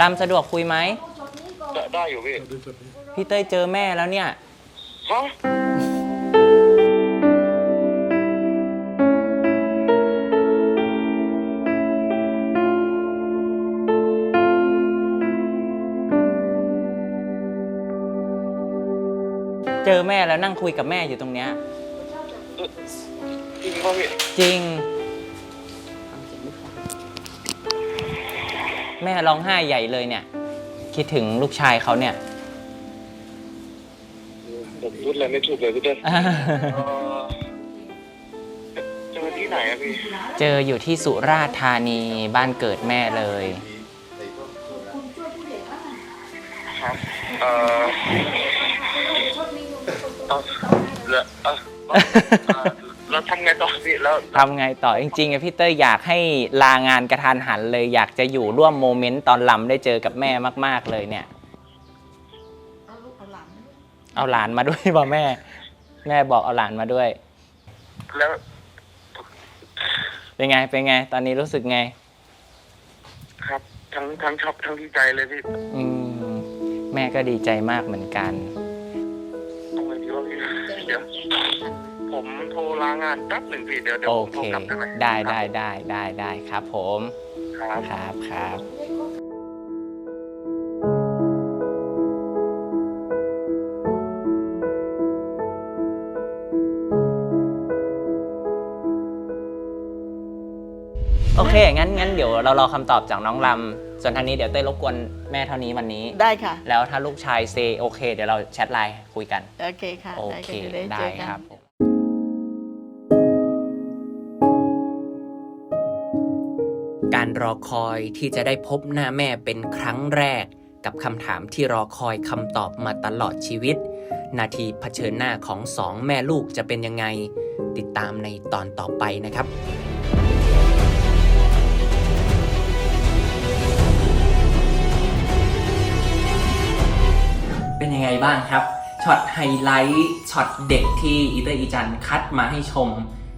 ลำสะดวกคุยไหม ได้ได้อยู่พี่พี่เต้ยเจอแม่แล้วเนี่ย ฮะเจอแม่แล้วนั่งคุยกับแม่อยู่ตรงเนี้ย จริงป่ะพี่ จริง แม่ร้องไห้ใหญ่เลยเนี่ย คิดถึงลูกชายเขาเนี่ย ผมพูดอะไรไม่ถูกเลยพี่เต้ยเอ่อเจอที่ไหนอะพี่เจออยู่ที่สุราษฎร์ธานีบ้านเกิดแม่เลย ครับเอ่อเอาแล้วเอ่อ พี่แล้วทำไงต่อจริงๆอะพี่เต้ยอยากให้ลางานกระทานหันเลยอยากจะอยู่ร่วมโมเมนต์ตอนลำได้เจอกับแม่มาก ๆเลยเนี่ย เอาลูกเอาหลานเอาหลานมาด้วยป่ะแม่ แม่บอกเอาหลานมาด้วย แล้วเป็นไงเป็นไง ตอนนี้รู้สึกไง ครับ ทั้งทั้งชอบทั้งดีใจเลยพี่อืมแม่ก็ดีใจมากเหมือนกันทำไงดีวะพี่เดี๋ยว ผมโทรลางานแป๊บหนึ่งพี่เดี๋ยวเดี๋ยวโอผมโทเครกลับได้ไหมได้ได้ได้ได้ได้ครับผม ครับ ครับครับ โอเค งั้นงั้นเดี๋ยวเรารอคำตอบจากน้องลำ ส่วนทางนี้เดี๋ยวเต้ยรบกวนแม่เท่านี้วันนี้ ได้ค่ะ แล้วถ้าลูกชายเซโอเค เดี๋ยวเราแชทไลน์คุยกัน โอเคค่ะโอได้เคก็จะได้เจได้อกัครันบผม รอคอยที่จะได้พบหน้าแม่เป็นครั้งแรก กับคำถามที่รอคอยคำตอบมาตลอดชีวิต นาทีเผชิญหน้าของสองแม่ลูกจะเป็นยังไง ติดตามในตอนต่อไปนะครับเป็นยังไงบ้างครับ ช็อตไฮไลท์ ช็อตเด็กที่อีเตอร์อีจันคัดมาให้ชม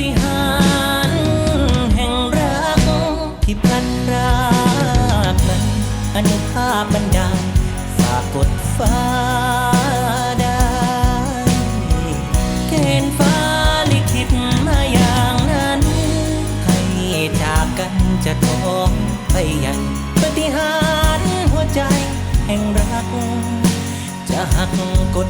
ฏิหารแห่งรักที่พลันรากนั้นอนุภาพบันดาลฝากกดฟ้าได้เกณฑ์ฟ้าลิขิตมาอย่างนั้น ให้จากกันจะท้องไปยังปาฏิหารหัวใจแห่งรัก จะหักกด